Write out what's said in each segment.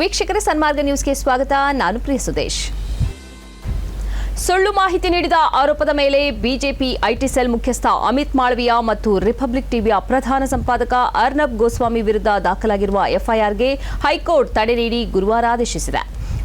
ವೀಕ್ಷಕರೇ ಸನ್ಮಾರ್ಗ ನ್ಯೂಸ್ಗೆ ಸ್ವಾಗತ. ನಾನು ಪ್ರಿಯ ಸುದೇಶ್. ಸುಳ್ಳು ಮಾಹಿತಿ ನೀಡಿದ ಆರೋಪದ ಮೇಲೆ ಬಿಜೆಪಿ ಐಟಿ ಸೆಲ್ ಮುಖ್ಯಸ್ಥ ಅಮಿತ್ ಮಾಳವಿಯಾ ಮತ್ತು ರಿಪಬ್ಲಿಕ್ ಟಿವಿಯ ಪ್ರಧಾನ ಸಂಪಾದಕ ಅರ್ನಬ್ ಗೋಸ್ವಾಮಿ ವಿರುದ್ಧ ದಾಖಲಾಗಿರುವ ಎಫ್ಐಆರ್ಗೆ ಹೈಕೋರ್ಟ್ ತಡೆ ನೀಡಿ ಗುರುವಾರ ಆದೇಶಿಸಿದೆ.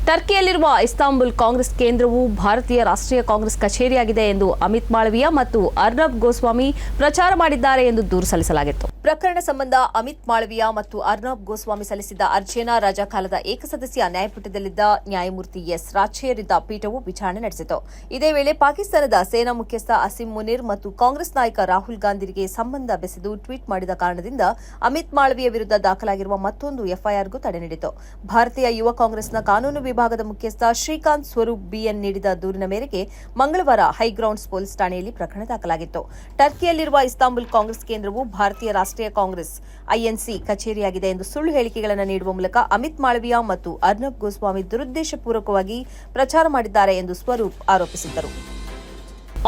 ಟರ್ಕಿಯಲ್ಲಿರುವ ಇಸ್ತಾಂಬುಲ್ ಕಾಂಗ್ರೆಸ್ ಕೇಂದ್ರವು ಭಾರತೀಯ ರಾಷ್ಟ್ರೀಯ ಕಾಂಗ್ರೆಸ್ ಕಚೇರಿಯಾಗಿದೆ ಎಂದು ಅಮಿತ್ ಮಾಳವಿಯಾ ಮತ್ತು ಅರ್ನಬ್ ಗೋಸ್ವಾಮಿ ಪ್ರಚಾರ ಮಾಡಿದ್ದಾರೆ ಎಂದು ದೂರು ಸಲ್ಲಿಸಲಾಗಿತ್ತು. ಪ್ರಕರಣ ಸಂಬಂಧ ಅಮಿತ್ ಮಾಳವಿಯಾ ಮತ್ತು ಅರ್ನಬ್ ಗೋಸ್ವಾಮಿ ಸಲ್ಲಿಸಿದ್ದ ಅರ್ಜಿಯನ್ನ ರಾಜಕಾಲದ ಏಕಸದಸ್ಯ ನ್ಯಾಯಪೀಠದಲ್ಲಿದ್ದ ನ್ಯಾಯಮೂರ್ತಿ ಎಸ್. ರಾಚೇರಿದ್ದ ಪೀಠವು ವಿಚಾರಣೆ ನಡೆಸಿತು. ಇದೇ ವೇಳೆ ಪಾಕಿಸ್ತಾನದ ಸೇನಾ ಮುಖ್ಯಸ್ಥ ಅಸಿಂ ಮುನಿರ್ ಮತ್ತು ಕಾಂಗ್ರೆಸ್ ನಾಯಕ ರಾಹುಲ್ ಗಾಂಧಿಗೆ ಸಂಬಂಧ ಬೆಸೆದು ಟ್ವೀಟ್ ಮಾಡಿದ ಕಾರಣದಿಂದ ಅಮಿತ್ ಮಾಳವಿಯ ವಿರುದ್ಧ ದಾಖಲಾಗಿರುವ ಮತ್ತೊಂದು ಎಫ್ಐಆರ್ಗೂ ತಡೆ ನೀಡಿತು. ಭಾರತೀಯ ಯುವ ಕಾಂಗ್ರೆಸ್ನ ಕಾನೂನು ವಿಭಾಗದ ಮುಖ್ಯಸ್ಥ ಶ್ರೀಕಾಂತ್ ಸ್ವರೂಪ್ ಬಿಎನ್ ನೀಡಿದ ದೂರಿನ ಮೇರೆಗೆ ಮಂಗಳವಾರ ಹೈಗ್ರೌಂಡ್ಸ್ ಪೊಲೀಸ್ ಠಾಣೆಯಲ್ಲಿ ಪ್ರಕರಣ ದಾಖಲಾಗಿತ್ತು. ಟರ್ಕಿಯಲ್ಲಿರುವ ಇಸ್ತಾಂಬುಲ್ ಕಾಂಗ್ರೆಸ್ ಕೇಂದ್ರವು ಭಾರತೀಯ ರಾಷ್ಟ್ರೀಯ ಕಾಂಗ್ರೆಸ್ ಐಎನ್ಸಿ ಕಚೇರಿಯಾಗಿದೆ ಎಂದು ಸುಳ್ಳು ಹೇಳಿಕೆಗಳನ್ನು ನೀಡುವ ಮೂಲಕ ಅಮಿತ್ ಮಾಳವಿಯಾ ಮತ್ತು ಅರ್ನಬ್ ಗೋಸ್ವಾಮಿ ದುರುದ್ದೇಶಪೂರ್ವಕವಾಗಿ ಪ್ರಚಾರ ಮಾಡಿದ್ದಾರೆ ಎಂದು ಸ್ವರೂಪ್ ಆರೋಪಿಸಿದ್ದರು.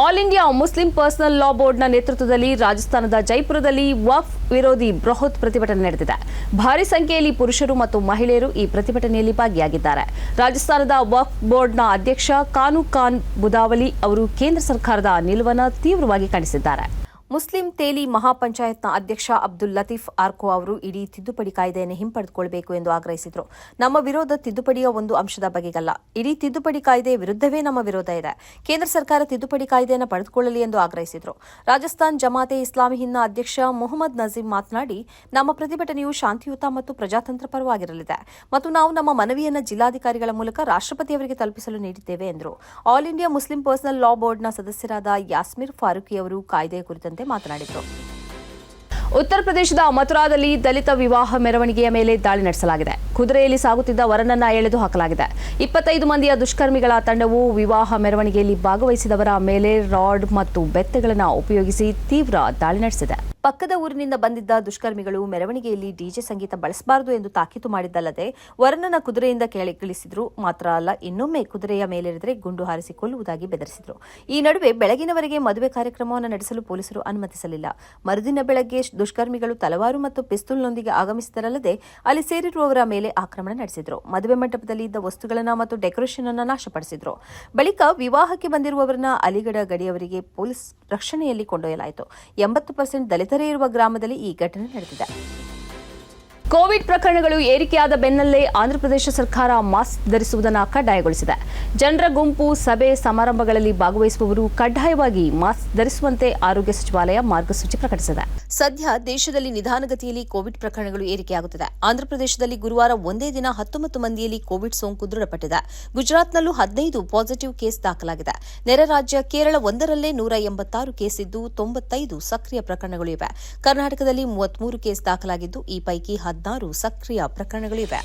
All India Muslim personal law ಬೋರ್ಡ್ನ ನೇತೃತ್ವದಲ್ಲಿ ರಾಜಸ್ಥಾನದ ಜೈಪುರದಲ್ಲಿ ವಫ್ ವಿರೋಧಿ ಬೃಹತ್ ಪ್ರತಿಭಟನೆ ನಡೆದಿದೆ. ಭಾರಿ ಸಂಖ್ಯೆಯಲ್ಲಿ ಪುರುಷರು ಮತ್ತು ಮಹಿಳೆಯರು ಈ ಪ್ರತಿಭಟನೆಯಲ್ಲಿ ಭಾಗಿಯಾಗಿದ್ದಾರೆ. ರಾಜಸ್ಥಾನದ ವಫ್ ಬೋರ್ಡ್ನ ಅಧ್ಯಕ್ಷ ಕಾನು ಖಾನ್ ಬುದಾವಲಿ ಅವರು ಕೇಂದ್ರ ಸರ್ಕಾರದ ನಿಲುವನ್ನು ತೀವ್ರವಾಗಿ ಖಂಡಿಸಿದ್ದಾರೆ. ಮುಸ್ಲಿಂ ತೇಲಿ ಮಹಾಪಂಚಾಯತ್ನ ಅಧ್ಯಕ್ಷ ಅಬ್ದುಲ್ ಲತೀಫ್ ಆರ್ಕೋ ಅವರು ಇಡೀ ತಿದ್ದುಪಡಿ ಕಾಯ್ದೆಯನ್ನು ಹಿಂಪಡೆದುಕೊಳ್ಳಬೇಕು ಎಂದು ಆಗ್ರಹಿಸಿದರು. ನಮ್ಮ ವಿರೋಧ ತಿದ್ದುಪಡಿಯ ಒಂದು ಅಂಶದ ಬಗೆಗಲ್ಲ. ಇಡೀ ತಿದ್ದುಪಡಿ ಕಾಯ್ದೆ ವಿರುದ್ಧವೇ ನಮ್ಮ ವಿರೋಧ ಇದೆ. ಕೇಂದ್ರ ಸರ್ಕಾರ ತಿದ್ದುಪಡಿ ಕಾಯ್ದೆಯನ್ನು ಪಡೆದುಕೊಳ್ಳಲಿ ಎಂದು ಆಗ್ರಹಿಸಿದರು. ರಾಜಸ್ಥಾನ್ ಜಮಾತೆ ಇಸ್ಲಾಮಿ ಹಿನ್ನ ಅಧ್ಯಕ್ಷ ಮೊಹಮ್ಮದ್ ನಜೀಮ್ ಮಾತನಾಡಿ, ನಮ್ಮ ಪ್ರತಿಭಟನೆಯು ಶಾಂತಿಯುತ ಮತ್ತು ಪ್ರಜಾತಂತ್ರ ಪರವಾಗಿರಲಿದೆ ಮತ್ತು ನಾವು ನಮ್ಮ ಮನವಿಯನ್ನು ಜಿಲ್ಲಾಧಿಕಾರಿಗಳ ಮೂಲಕ ರಾಷ್ಟ್ರಪತಿಯವರಿಗೆ ತಲುಪಿಸಲು ನೀಡಿದ್ದೇವೆ ಎಂದರು. All India Muslim personal law ಬೋರ್ಡ್ನ ಸದಸ್ಯರಾದ ಯಾಸ್ಮಿರ್ ಫಾರೂಕಿ ಅವರು ಕಾಯ್ದೆಯ ಕುರಿತಂತೆ で మాట్లాడితో ಉತ್ತರ ಪ್ರದೇಶದ ಮಥುರಾದಲ್ಲಿ ದಲಿತ ವಿವಾಹ ಮೆರವಣಿಗೆಯ ಮೇಲೆ ದಾಳಿ ನಡೆಸಲಾಗಿದೆ. ಕುದುರೆಯಲ್ಲಿ ಸಾಗುತ್ತಿದ್ದ ವರನನ್ನ ಎಳೆದು ಹಾಕಲಾಗಿದೆ. ಇಪ್ಪತ್ತೈದು ಮಂದಿಯ ದುಷ್ಕರ್ಮಿಗಳ ತಂಡವು ವಿವಾಹ ಮೆರವಣಿಗೆಯಲ್ಲಿ ಭಾಗವಹಿಸಿದವರ ಮೇಲೆ ರಾಡ್ ಮತ್ತು ಬೆತ್ತಗಳನ್ನು ಉಪಯೋಗಿಸಿ ತೀವ್ರ ದಾಳಿ ನಡೆಸಿದೆ. ಪಕ್ಕದ ಊರಿನಿಂದ ಬಂದಿದ್ದ ದುಷ್ಕರ್ಮಿಗಳು ಮೆರವಣಿಗೆಯಲ್ಲಿ ಡಿಜೆ ಸಂಗೀತ ಬಳಸಬಾರದು ಎಂದು ತಾಕೀತು ಮಾಡಿದ್ದಲ್ಲದೆ ವರನನ ಕುದುರೆಯಿಂದ ಕೆಳಗಿಳಿಸಿದ್ರು. ಮಾತ್ರ ಅಲ್ಲ, ಇನ್ನೊಮ್ಮೆ ಕುದುರೆಯ ಮೇಲೆರೆದರೆ ಗುಂಡು ಹಾರಿಸಿಕೊಳ್ಳುವುದಾಗಿ ಬೆದರಿಸಿದ್ರು. ಈ ನಡುವೆ ಬೆಳಗಿನವರೆಗೆ ಮದುವೆ ಕಾರ್ಯಕ್ರಮವನ್ನು ನಡೆಸಲು ಪೊಲೀಸರು ಅನುಮತಿಸಲಿಲ್ಲ. ಮರುದಿನ ಬೆಳಗ್ಗೆ ದುಷ್ಕರ್ಮಿಗಳು ತಲವಾರು ಮತ್ತು ಪಿಸ್ತೂಲ್ನೊಂದಿಗೆ ಆಗಮಿಸಿದರಲ್ಲದೆ ಅಲ್ಲಿ ಸೇರಿರುವವರ ಮೇಲೆ ಆಕ್ರಮಣ ನಡೆಸಿದರು. ಮದುವೆ ಮಂಟಪದಲ್ಲಿ ಇದ್ದ ವಸ್ತುಗಳನ್ನು ಮತ್ತು ಡೆಕೋರೇಷನ್ ಅನ್ನು ನಾಶಪಡಿಸಿದ್ರು. ಬಳಿಕ ವಿವಾಹಕ್ಕೆ ಬಂದಿರುವವರನ್ನ ಅಲಿಗಢ ಗಡಿಯವರಿಗೆ ಪೊಲೀಸ್ ರಕ್ಷಣೆಯಲ್ಲಿ ಕೊಂಡೊಯ್ಯಲಾಯಿತು. ಎಂಬತ್ತು ಪರ್ಸೆಂಟ್ ದಲಿತರೇ ಇರುವ ಗ್ರಾಮದಲ್ಲಿ ಈ ಘಟನೆ ನಡೆದಿದೆ. ಕೋವಿಡ್ ಪ್ರಕರಣಗಳು ಏರಿಕೆಯಾದ ಬೆನ್ನಲ್ಲೇ ಆಂಧ್ರಪ್ರದೇಶ ಸರ್ಕಾರ ಮಾಸ್ಕ್ ಧರಿಸುವುದನ್ನು ಕಡ್ಡಾಯಗೊಳಿಸಿದೆ. ಜನರ ಗುಂಪು, ಸಭೆ, ಸಮಾರಂಭಗಳಲ್ಲಿ ಭಾಗವಹಿಸುವವರು ಕಡ್ಡಾಯವಾಗಿ ಮಾಸ್ಕ್ ಧರಿಸುವಂತೆ ಆರೋಗ್ಯ ಸಚಿವಾಲಯ ಮಾರ್ಗಸೂಚಿ ಪ್ರಕಟಿಸಿದೆ. ಸದ್ಯ ದೇಶದಲ್ಲಿ ನಿಧಾನಗತಿಯಲ್ಲಿ ಕೋವಿಡ್ ಪ್ರಕರಣಗಳು ಏರಿಕೆಯಾಗುತ್ತಿದೆ. ಆಂಧ್ರಪ್ರದೇಶದಲ್ಲಿ ಗುರುವಾರ ಒಂದೇ ದಿನ ಹತ್ತೊಂಬತ್ತು ಮಂದಿಯಲ್ಲಿ ಕೋವಿಡ್ ಸೋಂಕು ದೃಢಪಟ್ಟಿದೆ. ಗುಜರಾತ್ನಲ್ಲೂ ಹದಿನೈದು ಪಾಸಿಟಿವ್ ಕೇಸ್ ದಾಖಲಾಗಿದೆ. ನೆರೆ ರಾಜ್ಯ ಕೇರಳ ಒಂದರಲ್ಲೇ ನೂರ ಎಂಬತ್ತಾರು ಕೇಸ್ ಇದ್ದು ತೊಂಬತ್ತೈದು ಸಕ್ರಿಯ ಪ್ರಕರಣಗಳು ಇವೆ. ಕರ್ನಾಟಕದಲ್ಲಿ ಮೂವತ್ಮೂರು ಕೇಸ್ ದಾಖಲಾಗಿದ್ದು, ಈ ಪೈಕಿ ಹದಿನಾರು ಸಕ್ರಿಯ ಪ್ರಕರಣಗಳಿವೆ.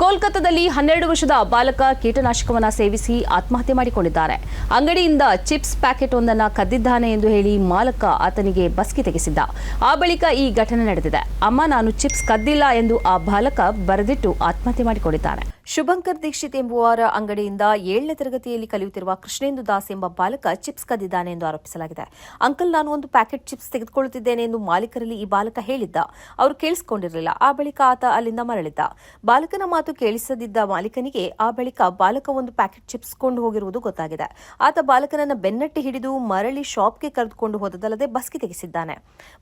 ಕೋಲ್ಕತ್ತಾದಲ್ಲಿ ಹನ್ನೆರಡು ವರ್ಷದ ಬಾಲಕ ಕೀಟನಾಶಕವನ್ನು ಸೇವಿಸಿ ಆತ್ಮಹತ್ಯೆ ಮಾಡಿಕೊಂಡಿದ್ದಾರೆ. ಅಂಗಡಿಯಿಂದ ಚಿಪ್ಸ್ ಪ್ಯಾಕೆಟ್ ಒಂದನ್ನು ಕದ್ದಿದ್ದಾನೆ ಎಂದು ಹೇಳಿ ಮಾಲಕ ಆತನಿಗೆ ಬಸ್ಕಿ ತೆಗೆಸಿದ್ದ. ಆ ಬಳಿಕ ಈ ಘಟನೆ ನಡೆದಿದೆ. ಅಮ್ಮ, ನಾನು ಚಿಪ್ಸ್ ಕದ್ದಿಲ್ಲ ಎಂದು ಆ ಬಾಲಕ ಬರೆದಿಟ್ಟು ಆತ್ಮಹತ್ಯೆ ಮಾಡಿಕೊಂಡಿದ್ದಾನೆ. ಶುಭಂಕರ್ ದೀಕ್ಷಿತ್ ಎಂಬುವರ ಅಂಗಡಿಯಿಂದ ಏಳನೇ ತರಗತಿಯಲ್ಲಿ ಕಲಿಯುತ್ತಿರುವ ಕೃಷ್ಣೇಂದು ದಾಸ್ ಎಂಬ ಬಾಲಕ ಚಿಪ್ಸ್ ಕದ್ದಿದ್ದಾನೆ ಎಂದು ಆರೋಪಿಸಲಾಗಿದೆ. ಅಂಕಲ್, ನಾನು ಒಂದು ಪ್ಯಾಕೆಟ್ ಚಿಪ್ಸ್ ತೆಗೆದುಕೊಳ್ಳುತ್ತಿದ್ದೇನೆ ಎಂದು ಮಾಲೀಕರಲ್ಲಿ ಈ ಬಾಲಕ ಹೇಳಿದ್ದ. ಅವರು ಕೇಳಿಸಿಕೊಂಡಿರಲಿಲ್ಲ. ಆ ಬಳಿಕ ಆತ ಅಲ್ಲಿಂದ ಮರಳಿದ್ದ. ಬಾಲಕನ ಮಾತು ಕೇಳಿಸದಿದ್ದ ಮಾಲೀಕನಿಗೆ ಆ ಬಳಿಕ ಬಾಲಕ ಒಂದು ಪ್ಯಾಕೆಟ್ ಚಿಪ್ಸ್ ಕೊಂಡು ಹೋಗಿರುವುದು ಗೊತ್ತಾಗಿದೆ. ಆತ ಬಾಲಕನನ್ನ ಬೆನ್ನಟ್ಟಿ ಹಿಡಿದು ಮರಳಿ ಶಾಪ್ಗೆ ಕರೆದುಕೊಂಡು ಹೋದದಲ್ಲದೆ ಬಸ್ಗೆ ತೆಗೆಸಿದ್ದಾನೆ.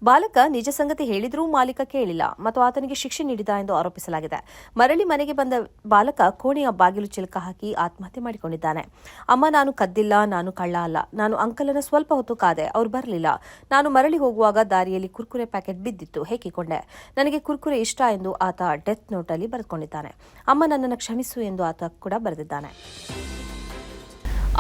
ಬಾಲಕ ನಿಜ ಸಂಗತಿ ಹೇಳಿದರೂ ಮಾಲೀಕ ಕೇಳಿಲ್ಲ. ಮತ್ತು ಆತನಿಗೆ ಶಿಕ್ಷೆ ನೀಡಿದ ಎಂದು ಆರೋಪಿಸಲಾಗಿದೆ. ಮರಳಿ ಮನೆಗೆ ಬಂದ ಬಾಲಕ ಕೋಣೆಯ ಬಾಗಿಲು ಚಿಲಕ ಹಾಕಿ ಆತ್ಮಹತ್ಯೆ ಮಾಡಿಕೊಂಡಿದ್ದಾನೆ. ಅಮ್ಮ, ನಾನು ಕದ್ದಿಲ್ಲ, ನಾನು ಕಳ್ಳ ಅಲ್ಲ. ನಾನು ಅಂಕಲನ ಸ್ವಲ್ಪ ಹೊತ್ತು ಕಾದೆ, ಅವ್ರು ಬರಲಿಲ್ಲ. ನಾನು ಮರಳಿ ಹೋಗುವಾಗ ದಾರಿಯಲ್ಲಿ ಕುರ್ಕುರೆ ಪ್ಯಾಕೆಟ್ ಬಿದ್ದಿತ್ತು. ಹೇಕಿಕೊಂಡೆ ನನಗೆ ಕುರ್ಕುರೆ ಇಷ್ಟ ಎಂದು ಆತ ಡೆತ್ ನೋಟಲ್ಲಿ ಬರೆದುಕೊಂಡಿದ್ದಾನೆ. ಅಮ್ಮ ನನ್ನನ್ನು ಕ್ಷಮಿಸು ಎಂದು ಆತ ಕೂಡ ಬರೆದಿದ್ದಾನೆ.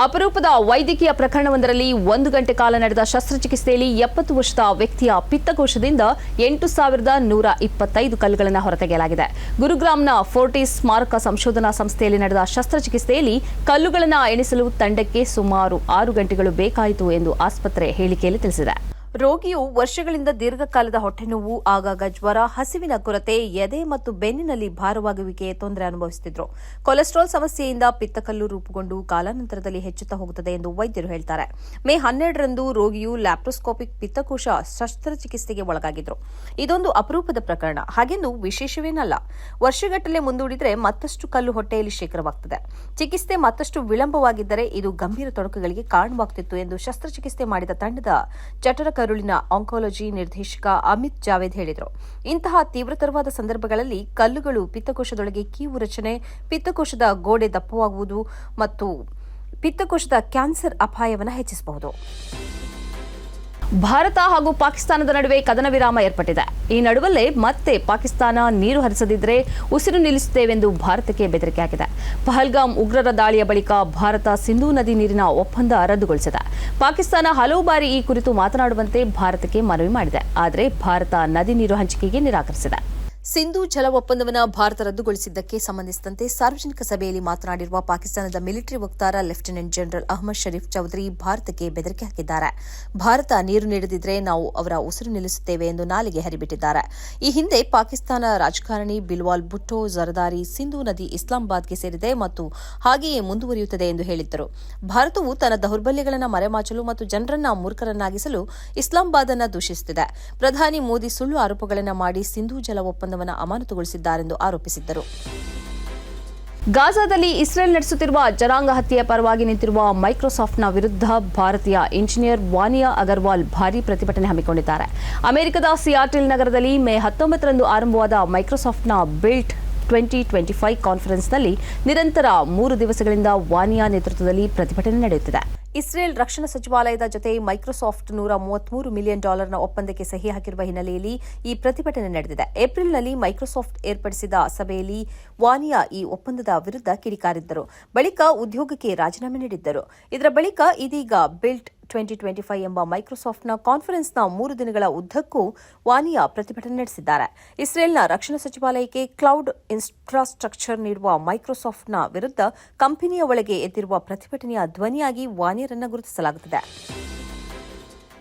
ಅಪರೂಪದ ವೈದ್ಯಕೀಯ ಪ್ರಕರಣವೊಂದರಲ್ಲಿ ಒಂದು ಗಂಟೆ ಕಾಲ ನಡೆದ ಶಸ್ತ್ರಚಿಕಿತ್ಸೆಯಲ್ಲಿ ಎಪ್ಪತ್ತು ವರ್ಷದ ವ್ಯಕ್ತಿಯ ಪಿತ್ತಕೋಶದಿಂದ ಎಂಟು ಸಾವಿರದ ನೂರ ಇಪ್ಪತ್ತೈದು ಕಲ್ಲುಗಳನ್ನು ಹೊರತೆಗೆಯಲಾಗಿದೆ. ಗುರುಗ್ರಾಮ್ನ ಫೋರ್ಟಿಸ್ ಸ್ಮಾರಕ ಸಂಶೋಧನಾ ಸಂಸ್ಥೆಯಲ್ಲಿ ನಡೆದ ಶಸ್ತ್ರಚಿಕಿತ್ಸೆಯಲ್ಲಿ ಕಲ್ಲುಗಳನ್ನು ಎಣಿಸಲು ತಂಡಕ್ಕೆ ಸುಮಾರು ಆರು ಗಂಟೆಗಳು ಬೇಕಾಯಿತು ಎಂದು ಆಸ್ಪತ್ರೆ ಹೇಳಿಕೆಯಲ್ಲಿ ತಿಳಿಸಿದೆ. ರೋಗಿಯು ವರ್ಷಗಳಿಂದ ದೀರ್ಘಕಾಲದ ಹೊಟ್ಟೆನೋವು, ಆಗಾಗ ಜ್ವರ, ಹಸಿವಿನ ಕೊರತೆ, ಎದೆ ಮತ್ತು ಬೆನ್ನಿನಲ್ಲಿ ಭಾರವಾಗುವಿಕೆ ತೊಂದರೆ ಅನುಭವಿಸುತ್ತಿದ್ದರು ಕೊಲೆಸ್ಟ್ರಾಲ್ ಸಮಸ್ಯೆಯಿಂದ ಪಿತ್ತಕಲ್ಲು ರೂಪುಗೊಂಡು ಕಾಲಾನಂತರದಲ್ಲಿ ಹೆಚ್ಚುತ್ತಾ ಹೋಗುತ್ತದೆ ಎಂದು ವೈದ್ಯರು ಹೇಳ್ತಾರೆ. ಮೇ ಹನ್ನೆರಡರಂದು ರೋಗಿಯು ಲ್ಯಾಪ್ರೋಸ್ಕೋಪಿಕ್ ಪಿತ್ತಕೋಶ ಶಸ್ತ್ರಚಿಕಿತ್ಸೆಗೆ ಒಳಗಾಗಿದ್ರು. ಇದೊಂದು ಅಪರೂಪದ ಪ್ರಕರಣ. ಹಾಗೆಂದು ವಿಶೇಷವೇನಲ್ಲ. ವರ್ಷಗಟ್ಟಲೆ ಮುಂದೂಡಿದರೆ ಮತ್ತಷ್ಟು ಕಲ್ಲು ಹೊಟ್ಟೆಯಲ್ಲಿ ಶೇಖರವಾಗುತ್ತದೆ ಚಿಕಿತ್ಸೆ ಮತ್ತಷ್ಟು ವಿಳಂಬವಾಗಿದ್ದರೆ ಇದು ಗಂಭೀರ ತೊಡಕುಗಳಿಗೆ ಕಾರಣವಾಗುತ್ತಿತ್ತು ಎಂದು ಶಸ್ತ್ರಚಿಕಿತ್ಸೆ ಮಾಡಿದ ತಂಡದ ಜಠರ ಕರುಳಿನ ಆಂಕಾಲಜಿ ನಿರ್ದೇಶಕ ಅಮಿತ್ ಜಾವೇದ್ ಹೇಳಿದರು. ಇಂತಹ ತೀವ್ರತರವಾದ ಸಂದರ್ಭಗಳಲ್ಲಿ ಕಲ್ಲುಗಳು ಪಿತ್ತಕೋಶದೊಳಗೆ ಕೀವು ರಚನೆ, ಪಿತ್ತಕೋಶದ ಗೋಡೆ ದಪ್ಪವಾಗುವುದು ಮತ್ತು ಪಿತ್ತಕೋಶದ ಕ್ಯಾನ್ಸರ್ ಅಪಾಯವನ್ನು ಹೆಚ್ಚಿಸಬಹುದು. ಭಾರತ ಹಾಗೂ ಪಾಕಿಸ್ತಾನದ ನಡುವೆ ಕದನ ವಿರಾಮ ಏರ್ಪಟ್ಟಿದೆ. ಈ ನಡುವಲ್ಲೇ ಮತ್ತೆ ಪಾಕಿಸ್ತಾನ ನೀರು ಹರಿಸದಿದ್ದರೆ ಉಸಿರು ನಿಲ್ಲಿಸುತ್ತೇವೆಂದು ಭಾರತಕ್ಕೆ ಬೆದರಿಕೆ ಹಾಕಿದೆ. ಪಹಲ್ಗಾಮ್ ಉಗ್ರರ ದಾಳಿಯ ಬಳಿಕ ಭಾರತ ಸಿಂಧೂ ನದಿ ನೀರಿನ ಒಪ್ಪಂದ ರದ್ದುಗೊಳಿಸಿದೆ. ಪಾಕಿಸ್ತಾನ ಹಲವು ಬಾರಿ ಈ ಕುರಿತು ಮಾತನಾಡುವಂತೆ ಭಾರತಕ್ಕೆ ಮನವಿ ಮಾಡಿದೆ. ಆದರೆ ಭಾರತ ನದಿ ನೀರು ಹಂಚಿಕೆಗೆ ನಿರಾಕರಿಸಿದೆ. ಸಿಂಧೂ ಜಲ ಒಪ್ಪಂದವನ್ನು ಭಾರತ ರದ್ದುಗೊಳಿಸಿದ್ದಕ್ಕೆ ಸಂಬಂಧಿಸಿದಂತೆ ಸಾರ್ವಜನಿಕ ಸಭೆಯಲ್ಲಿ ಮಾತನಾಡಿರುವ ಪಾಕಿಸ್ತಾನದ ಮಿಲಿಟರಿ ವಕ್ತಾರ ಲೆಫ್ಟಿನೆಂಟ್ ಜನರಲ್ ಅಹಮದ್ ಶರೀಫ್ ಚೌಧರಿ ಭಾರತಕ್ಕೆ ಬೆದರಿಕೆ ಹಾಕಿದ್ದಾರೆ. ಭಾರತ ನೀರು ನೀಡದಿದ್ರೆ ನಾವು ಅವರ ಉಸಿರು ನಿಲ್ಲಿಸುತ್ತೇವೆ ಎಂದು ನಾಲಿಗೆ ಹರಿಬಿಟ್ಟಿದ್ದಾರೆ. ಈ ಹಿಂದೆ ಪಾಕಿಸ್ತಾನ ರಾಜಕಾರಣಿ ಬಿಲ್ವಾಲ್ ಭುಟ್ಟೋ ಜರದಾರಿ ಸಿಂಧೂ ನದಿ ಇಸ್ಲಾಮಾಬಾದ್ಗೆ ಸೇರಿದೆ ಮತ್ತು ಹಾಗೆಯೇ ಮುಂದುವರಿಯುತ್ತದೆ ಎಂದು ಹೇಳಿದ್ದರು. ಭಾರತವು ತನ್ನ ದೌರ್ಬಲ್ಯಗಳನ್ನು ಮರೆಮಾಚಲು ಮತ್ತು ಜನರನ್ನ ಮೂರ್ಖರನ್ನಾಗಿಸಲು ಇಸ್ಲಾಮಾಬಾದ್ ಅನ್ನು ದೂಷಿಸುತ್ತಿದೆ. ಪ್ರಧಾನಿ ಮೋದಿ ಸುಳ್ಳು ಆರೋಪಗಳನ್ನು ಮಾಡಿ ಸಿಂಧೂ ಜಲ ಒಪ್ಪಂದವನ್ನು ಅಮಾನತುಗೊಳಿಸಿದ್ದಾರೆಂದು ಆರೋಪಿಸಿದ್ದರು. ಗಾಜಾದಲ್ಲಿ ಇಸ್ರೇಲ್ ನಡೆಸುತ್ತಿರುವ ಜನಾಂಗ ಹತ್ಯೆಯ ಪರವಾಗಿ ನಿಂತಿರುವ ಮೈಕ್ರೋಸಾಫ್ಟ್ನ ವಿರುದ್ಧ ಭಾರತೀಯ ಇಂಜಿನಿಯರ್ ವಾನಿಯಾ ಅಗರ್ವಾಲ್ ಭಾರೀ ಪ್ರತಿಭಟನೆ ಹಮ್ಮಿಕೊಂಡಿದ್ದಾರೆ. ಅಮೆರಿಕದ ಸಿಯಾಟಿಲ್ ನಗರದಲ್ಲಿ ಮೇ ಹತ್ತೊಂಬತ್ತರಂದು ಆರಂಭವಾದ ಮೈಕ್ರೋಸಾಫ್ಟ್ನ ಬಿಲ್ಟ್ ಟ್ವೆಂಟಿ ಟ್ವೆಂಟಿ ಫೈವ್ ಕಾನ್ಫರೆನ್ಸ್ನಲ್ಲಿ ನಿರಂತರ ಮೂರು ದಿವಸಗಳಿಂದ ವಾನಿಯಾ ನೇತೃತ್ವದಲ್ಲಿ ಪ್ರತಿಭಟನೆ ನಡೆಯುತ್ತಿದೆ. ಇಸ್ರೇಲ್ ರಕ್ಷಣಾ ಸಚಿವಾಲಯದ ಜೊತೆ ಮೈಕ್ರೋಸಾಫ್ಟ್ ನೂರ ಮೂವತ್ಮೂರು ಮಿಲಿಯನ್ ಡಾಲರ್ನ ಒಪ್ಪಂದಕ್ಕೆ ಸಹಿ ಹಾಕಿರುವ ಹಿನ್ನೆಲೆಯಲ್ಲಿ ಈ ಪ್ರತಿಭಟನೆ ನಡೆದಿದೆ. ಏಪ್ರಿಲ್ನಲ್ಲಿ ಮೈಕ್ರೋಸಾಫ್ಟ್ ಏರ್ಪಡಿಸಿದ ಸಭೆಯಲ್ಲಿ ವಾನಿಯಾ ಈ ಒಪ್ಪಂದದ ವಿರುದ್ಧ ಕಿಡಿಕಾರಿದ್ದರು. ಬಳಿಕ ಉದ್ಯೋಗಕ್ಕೆ ರಾಜೀನಾಮೆ ನೀಡಿದ್ದರು. ಇದರ ಬಳಿಕ ಇದೀಗ ಬಿಲ್ಟ್ ಟ್ವೆಂಟಿ ಟ್ವೆಂಟಿ ಫೈವ್ ಎಂಬ ಮೈಕ್ರೋಸಾಫ್ಟ್ನ ಕಾನ್ಫರೆನ್ಸ್ನ ಮೂರು ದಿನಗಳ ಉದ್ದಕ್ಕೂ ವಾನಿಯಾ ಪ್ರತಿಭಟನೆ ನಡೆಸಿದ್ದಾರೆ. ಇಸ್ರೇಲ್ನ ರಕ್ಷಣಾ ಸಚಿವಾಲಯಕ್ಕೆ ಕ್ಲೌಡ್ ಇನ್ಫ್ರಾಸ್ಟ್ರಕ್ಚರ್ ನೀಡುವ ಮೈಕ್ರೋಸಾಫ್ಟ್ನ ವಿರುದ್ಧ ಕಂಪನಿಯ ಒಳಗೆ ಎದ್ದಿರುವ ಪ್ರತಿಭಟನೆಯ ಧ್ವನಿಯಾಗಿ ವಾನಿಯರನ್ನು ಗುರುತಿಸಲಾಗುತ್ತದೆ.